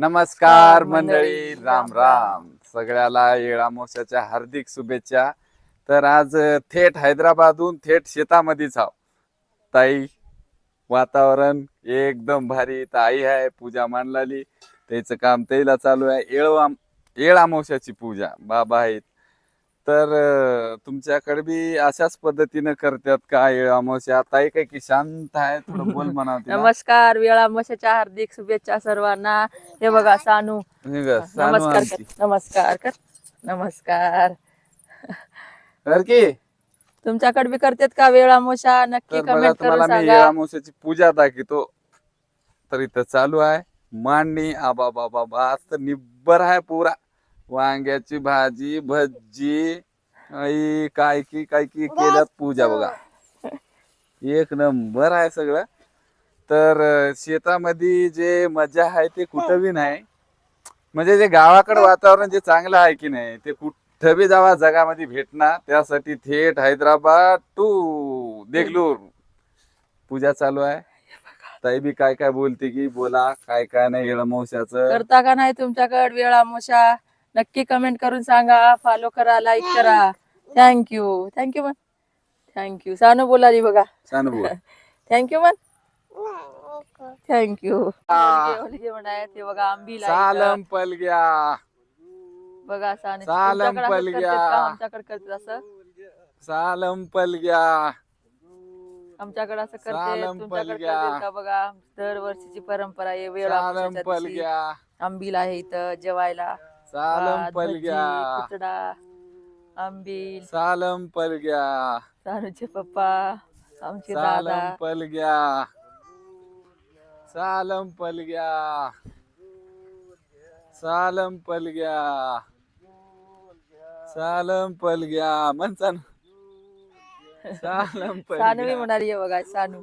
नमस्कार मंडळी, राम राम. सगळ्याला येळामोशाच्या हार्दिक शुभेच्छा. तर आज थेट हैदराबादहून थेट शेतामध्येच आहो. ताई वातावरण एकदम भारी. ताई आहे पूजा मांडलाली. त्याचं काम त्याला चालू आहे. येळ येळ अमावस्याची पूजा. बाबा आहेत. तर तुमच्याकडे बी अशाच पद्धतीनं करतात का? येळ अमावस्या? ताई काय की शांत आहे थोडं बोल म्हणा तिला. नमस्कार वेळा मशाच्या हार्दिक शुभेच्छा सर्वांना. हे बघा सानू. हे नमस्कार आमची. कर नमस्कार कर नमस्कार. कर की. तुमच्याकडे बी करतात का वेळा मोशा नक्की तर बघा कमेंट करून तुम्हाला मी सांगा. अमावस्याची पूजा दाखवतो. तर इथं चालू आहे. मांडणी आबा बाबा बा आज तर निब्बर आहे पुरा. वांग्याची भाजी भजी आई काय की काय की केलं पूजा बघा. एक नंबर आहे सगळं. तर अं, शेतामध्ये जे मजा आहे ते कुठं बी नाही. म्हणजे जे गावाकडे वातावरण जे चांगलं आहे की नाही ते कुठं बी जावा जगामध्ये भेटणार. त्यासाठी थेट हैदराबाद टू देगलूर. पूजा चालू आहे. ताई बी काय काय बोलते की बोला काय काय नाही गेलं मौशाचं करता का नाही तुमच्याकडे वेळा मोशा नक्की कमेंट करून सांगा. फॉलो करा लाईक करा. थँक्यू थँक्यू मन थँक्यू सानू बोलाली बघा. बोल. थँक्यू मन थँक्यू ते बघा आंबील आहे सालम पल गया. बघा सानू सालम. करतात का? आमच्याकडे करतात असं? सालम पल गया. आमच्याकडे असं करते तुमच्याकडे का? बघा दरवर्षीची परंपरा आहे वेळा पल. गया. आंबील आहे इथं जेवायला. सालम भात, भजी, गया। कुचडा आंबील। सालम पल गया। सानूचे पप्पा आमचे सालम दादा सालम पल गया। सालम पल गया। सालम पल गया। म्हण सांग. सालम सानू मी गया म्हणाली आहे बघा सानू।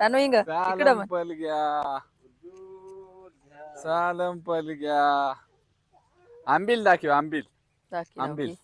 सानू इंग इकडं सालम म्हण. पल गया। सालम पल गया आंबील दाखव आंबील दाखी आंबील. दाखी.